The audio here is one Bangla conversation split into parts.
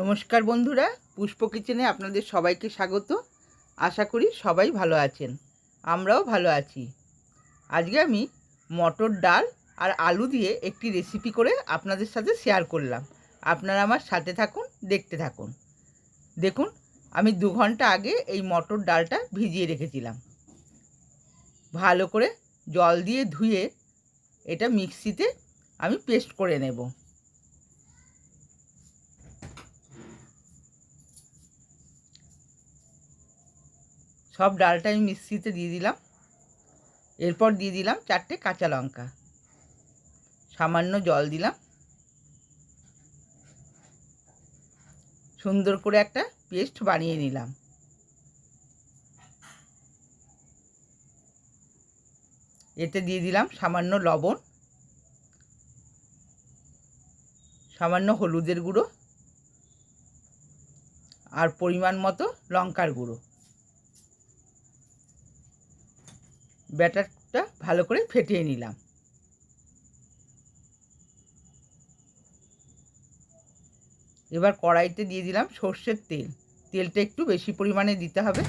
নমস্কার বন্ধুরা, পুষ্প কিচেনে আপনাদের সবাইকে স্বাগত। আশা করি সবাই ভালো আছেন, আমরাও ভালো আছি। আজকে আমি মটর ডাল আর আলু দিয়ে একটি রেসিপি করে আপনাদের সাথে শেয়ার করলাম। আপনারা আমার সাথে থাকুন, দেখতে থাকুন। দেখুন, আমি দু ঘণ্টা আগে এই মটর ডালটা ভিজিয়ে রেখেছিলাম। ভালো করে জল দিয়ে ধুয়ে এটা মিক্সিতে আমি পেস্ট করে নেব। সব ডালটা আমি মিক্সিতে দিয়ে দিলাম। এরপর দিয়ে দিলাম চারটে কাঁচা লঙ্কা। সামান্য জল দিলাম। সুন্দর করে একটা পেস্ট বানিয়ে নিলাম। এতে দিয়ে দিলাম সামান্য লবণ। সামান্য হলুদের গুঁড়ো। আর পরিমাণ মতো লঙ্কার গুঁড়ো। ব্যাটারটা ভালো করে ফেটিয়ে নিলাম। এবার কড়াইতে দিয়ে দিলাম সর্ষের তেল। তেলটা একটু বেশি পরিমাণে দিতে হবে।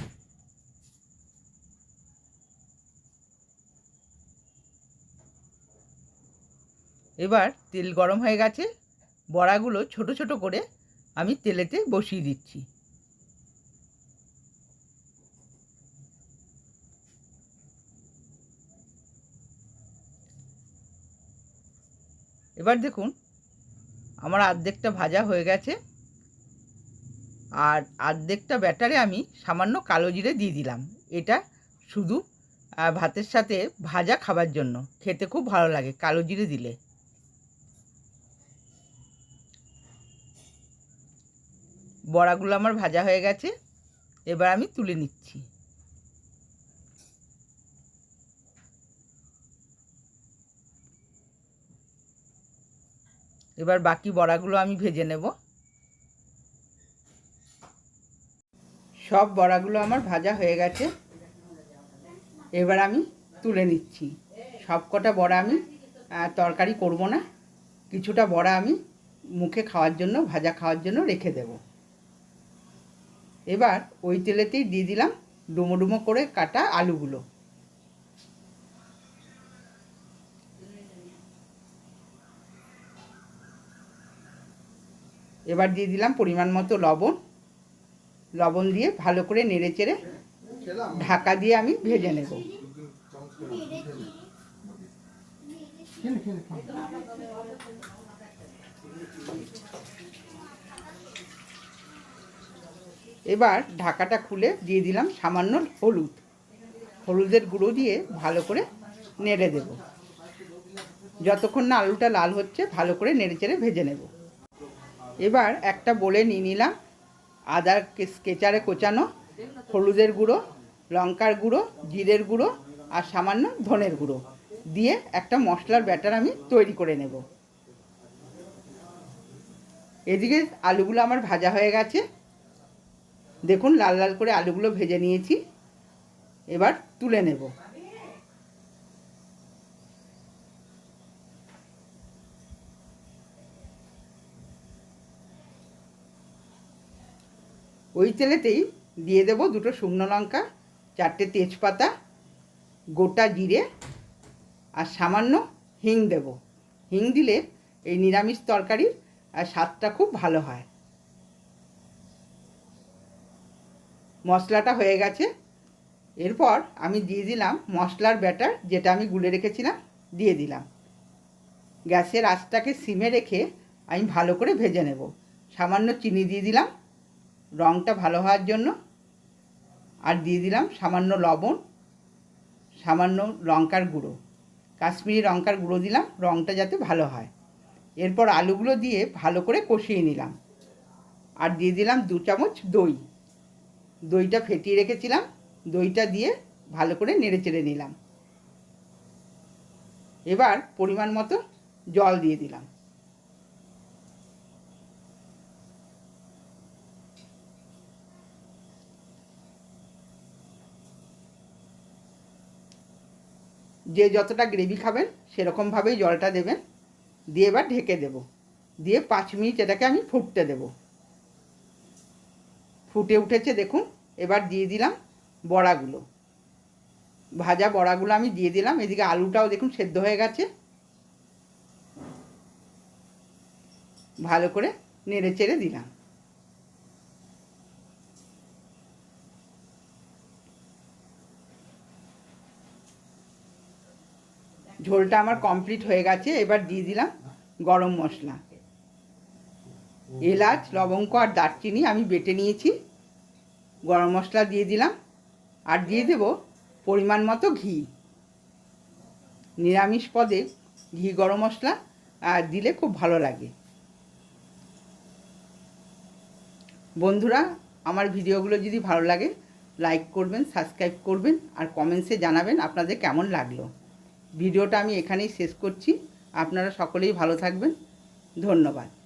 এবার তেল গরম হয়ে গেছে। বড়াগুলো ছোট ছোট করে আমি তেলেতে বসিয়ে দিচ্ছি। এবার দেখুন, আমার আর্ধেকটা ভাজা হয়ে গেছে। আর আর্ধেকটা ব্যাটারে আমি সামান্য কালো জিরে দিয়ে দিলাম। এটা শুধু ভাতের সাথে ভাজা খাবার জন্য। খেতে খুব ভালো লাগে কালো জিরে দিলে। বড়াগুলো আমার ভাজা হয়ে গেছে। এবার আমি তুলে নিচ্ছি। এবার বাকি বড়াগুলো আমি ভেজে নেব। সব বড়াগুলো আমার ভাজা হয়ে গেছে। এবার আমি তুলে নিচ্ছি। সব কটা বড়া আমি তরকারি করব না। কিছুটা বড়া আমি মুখে খাওয়ার জন্য, ভাজা খাওয়ার জন্য রেখে দেব। এবার ওই তেলেতেই দিয়ে দিলাম ডুমো ডুমো করে কাটা আলুগুলো। এবার দিয়ে দিলাম পরিমাণ মতো লবণ। লবণ দিয়ে ভালো করে নেড়ে চেড়ে ঢাকা দিয়ে আমি ভেজে নেব। এবার ঢাকাটা খুলে দিয়ে দিলাম সামান্য হলুদ। হলুদের গুঁড়ো দিয়ে ভালো করে নেড়ে দেব। যতক্ষণ না আলুটা লাল হচ্ছে, ভালো করে নেড়ে চেড়ে ভেজে নেব। এবার একটা বলে নিয়ে নিলাম। আদার স্কেচারে কোচানো, হলুদের গুঁড়ো, লঙ্কার গুঁড়ো, জিরের গুঁড়ো আর সামান্য ধনের গুঁড়ো দিয়ে একটা মশলার ব্যাটার আমি তৈরি করে নেব। এদিকে আলুগুলো আমার ভাজা হয়ে গেছে। দেখুন লাল লাল করে আলুগুলো ভেজে নিয়েছি। এবার তুলে নেব। ওই তেলেতেই দিয়ে দেব দুটো শুকনো লঙ্কা, চারটে তেজপাতা, গোটা জিরে আর সামান্য হিং দেব। হিং দিলে এই নিরামিষ তরকারির স্বাদটা খুব ভালো হয়। মশলাটা হয়ে গেছে। এরপর আমি দিয়ে দিলাম মশলার ব্যাটার, যেটা আমি গুলে রেখেছিলাম, দিয়ে দিলাম। গ্যাসের আঁচটাকে সিমে রেখে আমি ভালো করে ভেজে নেব। সামান্য চিনি দিয়ে দিলাম। রঙটা ভালো হওয়ার জন্য আর দিয়ে দিলাম সামান্য লবণ, সামান্য লঙ্কার গুঁড়ো, কাশ্মীরি লঙ্কার গুঁড়ো দিলাম রঙটা যাতে ভালো হয়। এরপর আলুগুলো দিয়ে ভালো করে কষিয়ে নিলাম। আর দিয়ে দিলাম দু চামচ দই। দইটা ফেটিয়ে রেখেছিলাম, দইটা দিয়ে ভালো করে নেড়ে চেড়ে নিলাম। এবার পরিমাণ মতো জল দিয়ে দিলাম। যে যতটা গ্রেভি খাবেন, সেরকমভাবেই জলটা দেবেন। দিয়ে এবার ঢেকে দেব। দিয়ে পাঁচ মিনিট এটাকে আমি ফুটতে দেব। ফুটে উঠেছে, দেখুন, এবার দিয়ে দিলাম বড়াগুলো। ভাজা বড়াগুলো আমি দিয়ে দিলাম। এদিকে আলুটাও দেখুন সেদ্ধ হয়ে গেছে। ভালো করে নেড়ে চেড়ে দিলাম। ঝোলটা আমার কমপ্লিট হয়ে গেছে, এবার দিয়ে দিলাম গরম মশলা। এলাচ, লবঙ্গ আর দারচিনি আমি বেটে নিয়েছি, গরম মশলা দিয়ে দিলাম, আর দিয়ে দেব পরিমাণ মতো ঘি। নিরামিষ পদে ঘি গরম মশলা আর দিলে খুব ভালো লাগে। বন্ধুরা, আমার ভিডিওগুলো যদি ভালো লাগে লাইক করবেন সাবস্ক্রাইব করবেন, আর কমেন্টসে জানাবেন আপনাদের কেমন লাগল। ভিডিওটা আমি এখানেই শেষ করছি। আপনারা সকলেই ভালো থাকবেন। ধন্যবাদ।